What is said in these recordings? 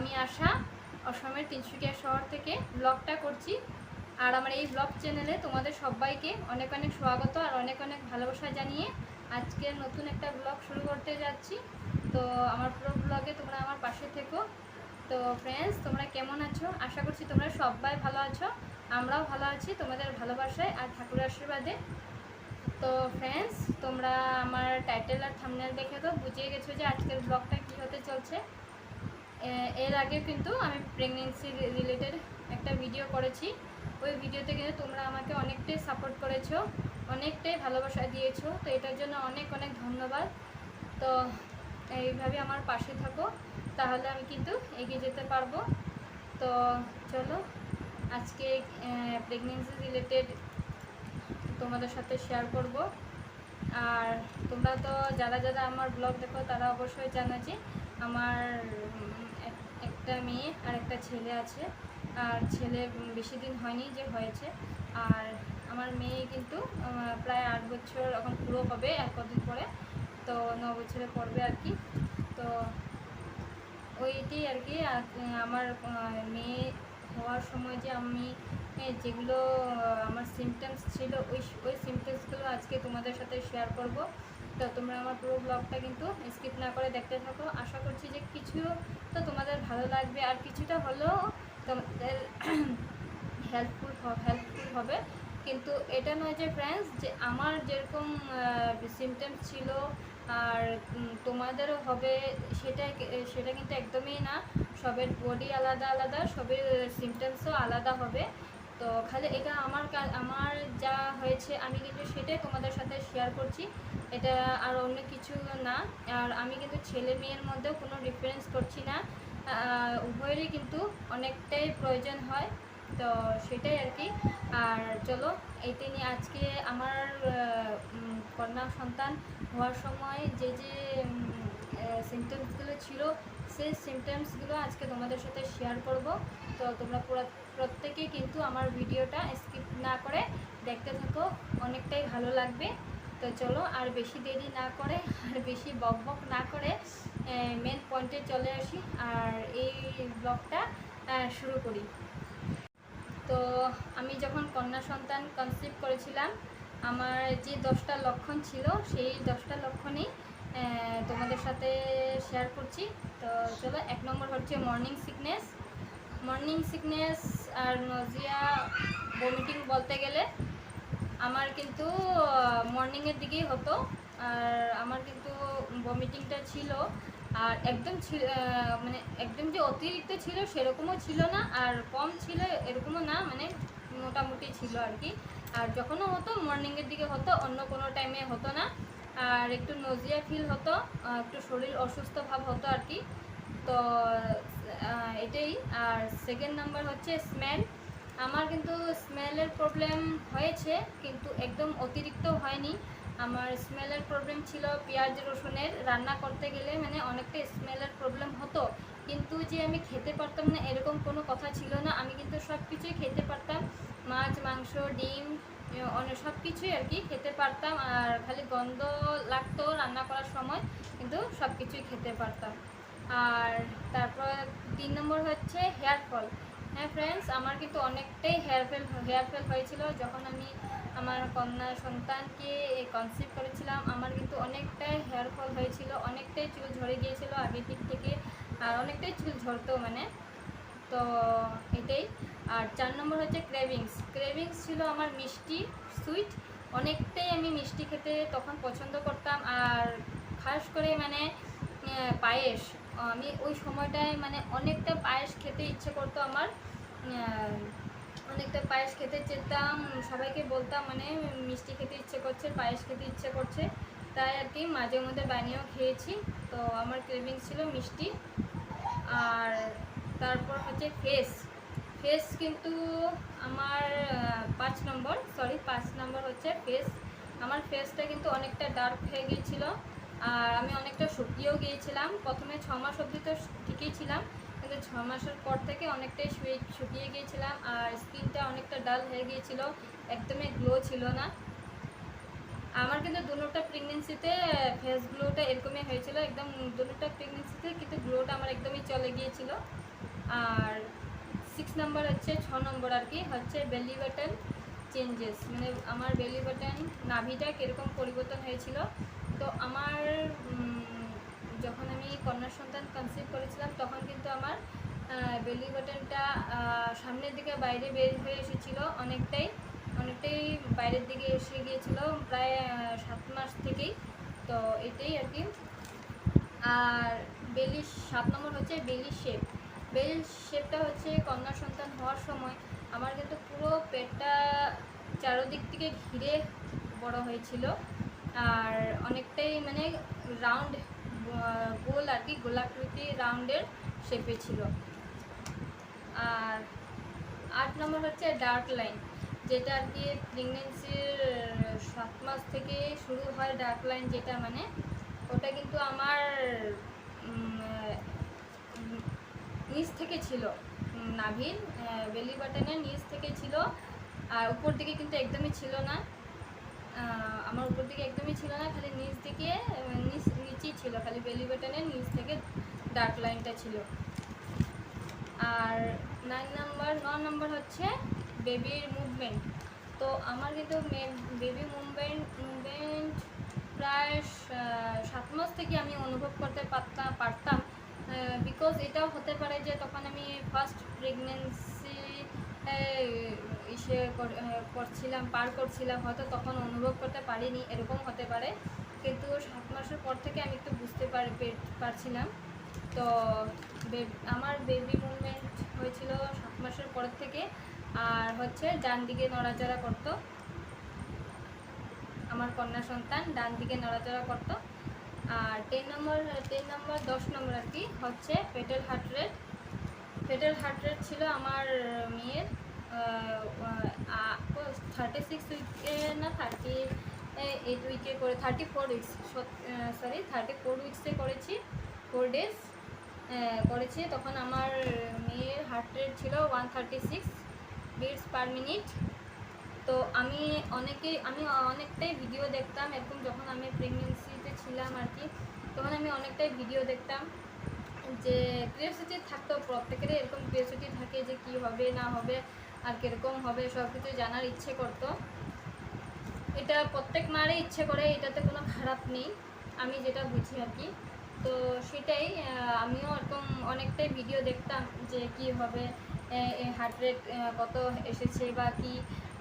আমি আশা অসমের তিনসুকিয়া শহর থেকে ব্লগটা করছি। আর আমার এই ব্লগ চ্যানেলে তোমাদের সবাইকে অনেক অনেক স্বাগত আর অনেক অনেক ভালোবাসা জানিয়ে আজকের নতুন একটা ব্লগ শুরু করতে যাচ্ছি। তো আমার পুরো ব্লগে তোমরা আমার পাশে থেকো। তো ফ্রেন্ডস তোমরা কেমন আছো? আশা করছি তোমরা সবাই ভালো আছো। আমরাও ভালো আছি তোমাদের ভালোবাসায় আর ঠাকুরের আশীর্বাদে। তো ফ্রেন্ডস তোমরা আমার টাইটেল আর থামনেল দেখে তো বুঝিয়ে গেছো যে আজকের ব্লগটা কী হতে চলছে। এর আগে কিন্তু আমি প্রেগনেন্সি রিলেটেড একটা ভিডিও করেছি। ওই ভিডিওতে কিন্তু তোমরা আমাকে অনেকটাই সাপোর্ট করেছ, অনেকটাই ভালোবাসা দিয়েছ। তো এটার জন্য অনেক অনেক ধন্যবাদ। তো এইভাবে আমার পাশে থাকো, তাহলে আমি কিন্তু এগিয়ে যেতে পারব। তো চলো, আজকে প্রেগনেন্সি রিলেটেড তোমাদের সাথে শেয়ার করব। আর তোমরা তো যারা যারা আমার ব্লগ দেখো, তারা অবশ্যই জানো যে আমার একটা মেয়ে আর একটা ছেলে আছে। আর ছেলে বেশি দিন হয়নি যে হয়েছে। আর আমার মেয়ে কিন্তু প্রায় আট বছর এখন পুরো হবে, এক কদিন পরে। তো ন বছরে পড়বে আর কি। তো ওইটাই আর কি। আমার মেয়ে হওয়ার সময় যে আমি যেগুলো আমার সিমটমস ছিল, ওই ওই সিমটমসগুলো আজকে তোমাদের সাথে শেয়ার করব। তো তোমরা আমার পুরো ব্লগটা কিন্তু স্কিপ না করে দেখতে থাকো। আশা করছি যে কিছু তো তোমাদের ভালো লাগবে আর কিছুটা হলেও তোমাদের হেল্পফুল হেল্পফুল হবে। কিন্তু এটা নয় যে ফ্রেন্ডস যে আমার যেরকম সিমটমস ছিল আর তোমাদেরও হবে সেটা সেটা কিন্তু একদমই না। সবের বডি আলাদা আলাদা, সবের সিমটমসও আলাদা হবে। তো খালি এটা আমার আমার যা হয়েছে আমি কিন্তু সেটাই তোমাদের সাথে শেয়ার করছি। এটা আর অন্য কিছু না। আর আমি কিন্তু ছেলে মেয়ের মধ্যেও কোনো ডিফারেন্স করছি না। উভয়েরই কিন্তু অনেকটাই প্রয়োজন হয়। তো সেটাই আর কি। আর চলো এইটা নিয়ে আজকে আমার কন্যা সন্তান হওয়ার সময় যে যে সিমটমসগুলো ছিল, সেই সিমটমসগুলো আজকে তোমাদের সাথে শেয়ার করব। তো তোমরা পুরো, প্রত্যেকেই কিন্তু আমার ভিডিওটা স্কিপ না করে দেখতে থাকো, অনেকটাই ভালো লাগবে। তো চলো আর বেশি দেরি না করে, আর বেশি বক বক না করে মেন পয়েন্টে চলে আসি, আর এই ব্লগটা শুরু করি। তো আমি যখন কন্যা সন্তান কনসিভ করেছিলাম, আমার যে দশটা লক্ষণ ছিল, সেই দশটা লক্ষণই তোমাদের সাথে শেয়ার করছি। তো চলো, এক নম্বর হচ্ছে মর্নিং সিকনেস মর্নিং সিকনেস আর নজিয়া বমিটিং বলতে গেলে আমার কিন্তু মর্নিংয়ের দিকেই হতো। আর আমার কিন্তু বমিটিংটা ছিল। আর একদম ছিল মানে একদম যে অতিরিক্ত ছিল সেরকমও ছিল না। আর কম ছিল এরকমও না মানে মোটামুটি ছিল আর কি। আর যখনও হতো মর্নিংয়ের দিকে হতো, অন্য কোনো টাইমে হতো না। আর একটু নজিয়া ফিল হতো একটু শরীর অসুস্থ ভাব হতো আর কি। তো এটাই। আর সেকেন্ড নাম্বার হচ্ছে স্মেল আমার কিন্তু স্মেলের প্রবলেম হয়েছে, কিন্তু একদম অতিরিক্ত হয়নি। আমার স্মেলের প্রবলেম ছিল পেঁয়াজ রসুনের। রান্না করতে গেলে মানে অনেকটা স্মেলের প্রবলেম হতো। কিন্তু যে আমি খেতে পারতাম না, এরকম কোনো কথা ছিল না। আমি কিন্তু সব কিছুই খেতে পারতাম। মাছ, মাংস, ডিম অনেক সব কিছুই আর কি খেতে পারতাম। আর খালি গন্ধ লাগতো রান্না করার সময়, কিন্তু সব কিছুই খেতে পারতাম। আর তারপর তিন নম্বর হচ্ছে হেয়ার ফল। হ্যাঁ ফ্রেন্ডস আমার কিন্তু অনেকটাই হেয়ার ফেল হেয়ার ফেল হয়েছিল। যখন আমি আমার কন্যা সন্তানকে কনসিভ করেছিলাম, আমার কিন্তু অনেকটাই হেয়ার ফল হয়েছিল, অনেকটাই চুল ঝরে গিয়েছিল আগের দিক থেকে, আর অনেকটাই চুল ঝরতো মানে। তো এটাই। আর চার নম্বর হচ্ছে ক্রেভিংস ক্রেভিংস ছিল আমার মিষ্টি সুইট অনেকটাই আমি মিষ্টি খেতে তখন পছন্দ করতাম আর খাস করে মানে পায়েস। আমি ওই সময়টায় মানে অনেকটা পায়েস খেতে ইচ্ছে করতো আমার। অনেকটা পায়েস খেতে চেতাম, সবাইকে বলতাম মানে মিষ্টি খেতে ইচ্ছে করছে, পায়েস খেতে ইচ্ছে করছে। তাই আর কি মাঝে মধ্যে বানিয়েও খেয়েছি। তো আমার ক্রেভিংস ছিল মিষ্টি। আর তারপর হচ্ছে ফেস ফেস কিন্তু আমার পাঁচ নম্বর সরি পাঁচ নম্বর হচ্ছে ফেস আমার ফেসটা কিন্তু অনেকটা ডার্ক হয়ে গিয়েছিল আর আমি অনেকটা শুকিয়েও গিয়েছিলাম। প্রথমে ছ মাস অবধি তো ঠিকই ছিলাম, কিন্তু ছ মাসের পর থেকে অনেকটাই শুকিয়ে গিয়েছিলাম আর স্কিনটা অনেকটা ডাল হয়ে গিয়েছিল, একদমই গ্লো ছিল না। আমার কিন্তু দুটোটা প্রেগনেন্সিতে ফেস গ্লোটা এরকমই হয়েছিল, একদম দুটোটা প্রেগনেন্সিতে কিন্তু গ্লোটা আমার একদমই চলে গিয়েছিল। আর সিক্স নাম্বার হচ্ছে, ছ নম্বর আর কি, হচ্ছে বেলি বাটন চেঞ্জেস মানে আমার বেলি বাটন নাভিটা কীরকম পরিবর্তন হয়েছিল। তো আমার যখন আমি কন্যা সন্তান কনসিভ করেছিলাম, তখন কিন্তু আমার বেলি বাটনটা সামনের দিকে বাইরে বের হয়ে এসেছিল অনেকটাই অনেকটাই বাইরের দিকে এসে গিয়েছিল প্রায় সাত মাস থেকেই। তো এটাই আর কি। আর বেলি সাত নম্বর হচ্ছে বেলি শেপ বেলি শেপটা হচ্ছে কন্যা সন্তান হওয়ার সময় আমার কিন্তু পুরো পেটটা চারোদিক থেকে ঘিরে বড় হয়েছিল। আর অনেকটাই মানে রাউন্ড গোল আর কি, গোলাকৃতি রাউন্ডের শেপে ছিল। আর আট নম্বর হচ্ছে ডার্ক লাইন যেটা আর কি প্রেগনেন্সির সাত মাস থেকে শুরু হয় ডার্ক লাইন যেটা মানে ওটা কিন্তু আমার নিচ থেকে ছিল নাভির বেলি বাটনের নিচ থেকে ছিল, আর উপর দিকে কিন্তু একদমই ছিল না। আমার উপর দিকে একদমই ছিল না, খালি নিচ দিকে নিচ, নিচেই ছিল, খালি বেলি বাটনের নিচ থেকে ডার্ক লাইনটা ছিল। আর নাইন নাম্বার ন নম্বর হচ্ছে বেবির মুভমেন্ট তো আমার কিন্তু বেবি মুভমেন্ট মুভমেন্ট প্রায় সাত মাস থেকে আমি অনুভব করতে পারতাম পারতাম। বিকজ এটাও হতে পারে যে তখন আমি ফার্স্ট প্রেগনেন্সি ইসে কর- করছিলাম, পার করছিলাম, হয়তো তখন অনুভব করতে পারিনি, এরকম হতে পারে। কিন্তু সাত মাসের পর থেকে আমি একটু বুঝতে পারছিলাম। তো আমার বেবি মুভমেন্ট হয়েছিল সাত মাসের পর থেকে। আর হচ্ছে ডান দিকে নড়াচড়া করতো। আমার কন্যা সন্তান ডান দিকে নড়াচড়া করতো। আর টেন নম্বর টেন নম্বর, দশ নম্বর আর কি হচ্ছে fetal heart rate fetal heart rate ছিল আমার মেয়ের থার্টি সিক্স উইকে না থার্টি এইট উইকে করে thirty four weeks sorry thirty four উইকসে করেছি ফোর ডেজ করেছি। তখন আমার মেয়ের হার্ট রেট ছিল one thirty six beats per minute তো আমি অনেকেই আমি অনেকটাই ভিডিও দেখতাম এরকম যখন আমি প্রেগনেন্সিতে ছিলাম আর কি। তখন আমি অনেকটাই ভিডিও দেখতাম যে ক্রিয়াসিটি থাকতো প্রত্যেকেরই, এরকম ক্রিয়াসিটি থাকে যে কি হবে, না হবে, আর কীরকম হবে সব কিছু জানার ইচ্ছে করতো। এটা প্রত্যেক মারই ইচ্ছে করে, এটাতে কোনো খারাপ নেই, আমি যেটা বুঝি আর কি। তো সেটাই আমিও এরকম অনেকটাই ভিডিও দেখতাম যে কি হবে হার্ট রেট কত এসেছে বা কি।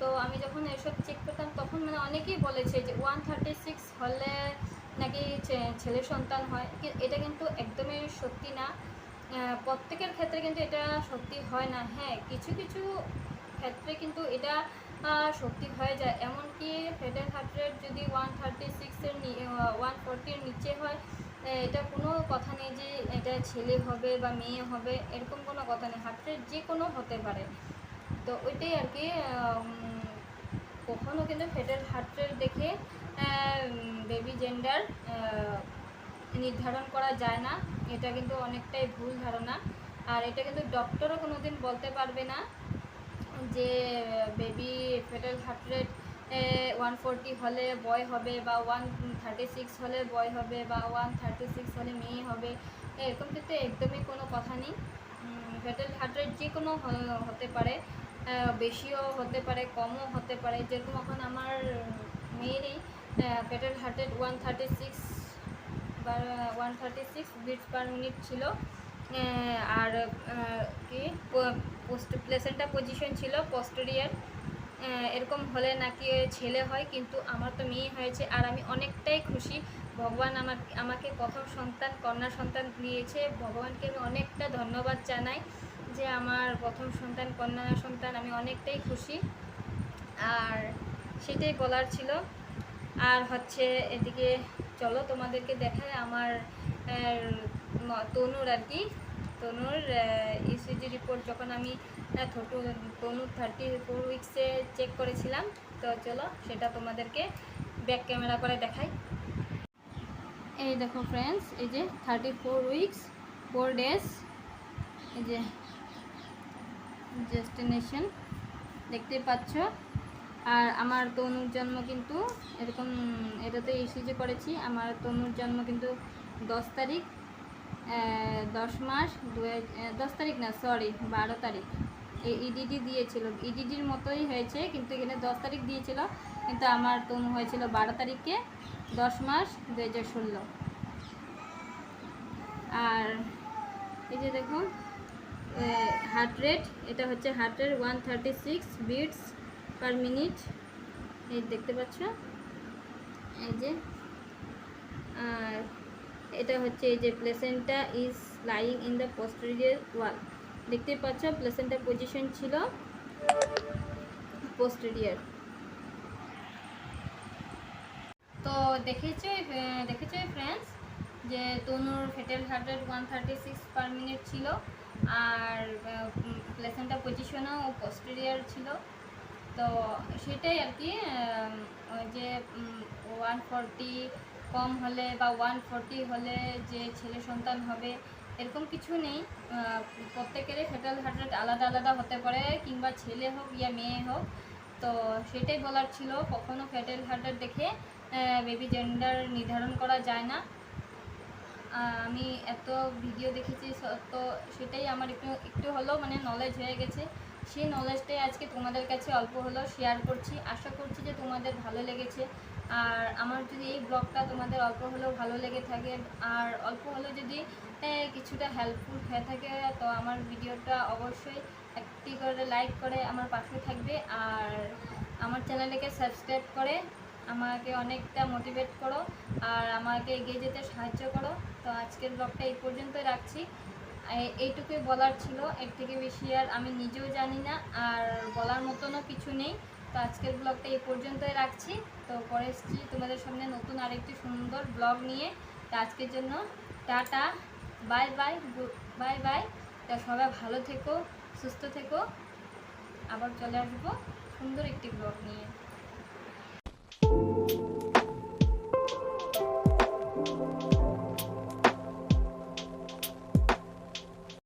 তো আমি যখন এসব চেক করতাম, তখন মানে অনেকেই বলেছে যে ওয়ান থার্টি সিক্স হলে নাকি ছেলে সন্তান হয় এটা কিন্তু একদমই সত্যি না। প্রত্যেকের ক্ষেত্রে কিন্তু এটা সত্যি হয় না। হ্যাঁ কিছু কিছু ক্ষেত্রে কিন্তু এটা সত্যি হয়ে যায়। এমনকি ফেটাল হার্ট রেট যদি ওয়ান থার্টি সিক্সের ওয়ান ফোরটির নিচে হয় এটা কোনো কথা নেই যে এটা ছেলে হবে বা মেয়ে হবে এরকম কোনো কথা নেই। হার্ট রেট যে কোনো হতে পারে। তো ওইটাই আর কি উম, কখনো কিন্তু ফেটাল হার্ট রেট দেখে জেন্ডার নির্ধারণ করা যায় না। এটা কিন্তু অনেকটাই ভুল ধারণা। আর এটা কিন্তু ডক্টরও কোনো দিন বলতে পারবে না যে baby fetal heart rate one forty হলে বয় হবে বা ওয়ান থার্টি সিক্স হলে বয় হবে বা ওয়ান থার্টি সিক্স হলে মেয়ে হবে, এরকম কিন্তু একদমই কোনো কথা নেই। ফেটাল হার্ট রেট যে কোনো হতে পারে বেশিও হতে পারে, কমও হতে পারে, যেরকম এখন আমার মেয়েরই fetal heart rate one thirty six বা one thirty six beats per minute ছিল আর কি পোস্ট প্লেসেন্টা পজিশন ছিল পোস্টেরিয়ার এরকম হলে নাকি ছেলে হয়, কিন্তু আমার তো মেয়ে হয়েছে, আর আমি অনেকটাই খুশি। ভগবান আমার আমাকে প্রথম সন্তান, কন্যা সন্তান দিয়েছে। ভগবানকে আমি অনেকটা ধন্যবাদ জানাই যে আমার প্রথম সন্তান, কন্যা সন্তান, আমি অনেকটাই খুশি। আর সেটাই বলার ছিল। আর হচ্ছে এদিকে চলো তোমাদেরকে দেখায় আমার তনুর আর কি। তনুর ইসিজি রিপোর্ট যখন আমি থটু, তনুর থার্টি ফোর উইক্সে চেক করেছিলাম, তো চলো সেটা তোমাদেরকে ব্যাক ক্যামেরা করে দেখাই। এই দেখো ফ্রেন্ডস এই যে thirty four weeks four days এই যে ডেস্টিনেশন দেখতে পাচ্ছ? আর আমার তনুর জন্ম কিন্তু এরকম, এটাতে ইসিজি করেছি। আমার তনুর জন্ম কিন্তু দশ তারিখ দশ মাস, দু দশ তারিখ না সরি বারো তারিখ। এই ইডিডি দিয়েছিল। ইডিডির মতোই হয়েছে, কিন্তু এখানে দশ তারিখ দিয়েছিল। কিন্তু আমার তনু হয়েছিল বারো তারিখে, দশ মাস দু হাজার ষোলো। আর এই যে দেখুন হার্ট রেট এটা হচ্ছে heart rate one thirty six beats per minute এই দেখতে পাচ্ছ? এই যে, আর এটা হচ্ছে এই যে placenta is lying in the posterior wall দেখতে পাচ্ছ প্লেসেন্টা পজিশন ছিল পোস্টেরিয়ার তো দেখেছ দেখেছ ফ্রেন্ডস যে তনুর fetal heart rate one thirty six per minute ছিল, আর প্লেসেন্টা পজিশনও পোস্টেরিয়ার ছিল। তো সেটাই আর কি যে ওয়ান ফোরটি কম হলে বা ওয়ান ফোরটি হলে যে ছেলে সন্তান হবে, এরকম কিছু নেই। প্রত্যেকেরই ফেটাল হার্ট রেট আলাদা আলাদা হতে পারে, কিংবা ছেলে হোক ইয়া মেয়ে হোক। তো সেটাই বলার ছিল, কখনো ফেটাল হার্ট রেট দেখে বেবি জেন্ডার নির্ধারণ করা যায় না। আমি এত ভিডিও দেখেছি তো সেটাই আমার একটু একটু হলেও মানে নলেজ হয়ে গেছে। সেই নলেজটাই আজকে তোমাদের কাছে অল্প হলেও শেয়ার করছি। আশা করছি যে তোমাদের ভালো লেগেছে। আর আমার যদি এই ব্লগটা তোমাদের অল্প হলেও ভালো লেগে থাকে, আর অল্প হলেও যদি কিছুটা হেল্পফুল হয়ে থাকে, তো আমার ভিডিওটা অবশ্যই একটি করে লাইক করে আমার পাশে থাকবে। আর আমার চ্যানেলটাকে সাবস্ক্রাইব করে আমাকে অনেকটা মোটিভেট করো। আর আমাকে এগিয়ে যেতে সাহায্য করো। তো আজকের ব্লগটা এই পর্যন্তই রাখছি। এইটুকুই বলার ছিল। এর থেকে বেশি আর আমি নিজেও জানি না, আর বলার মতনও কিছু নেই। তো আজকের ব্লগটা এই পর্যন্তই রাখছি। তো পরে এসছি তোমাদের সামনে নতুন আরেকটি সুন্দর ব্লগ নিয়ে। তো আজকের জন্য tata, bye bye bye bye. তা সবাই ভালো থেকো, সুস্থ থেকো। আবার চলে আসব সুন্দর একটি ব্লগ নিয়ে।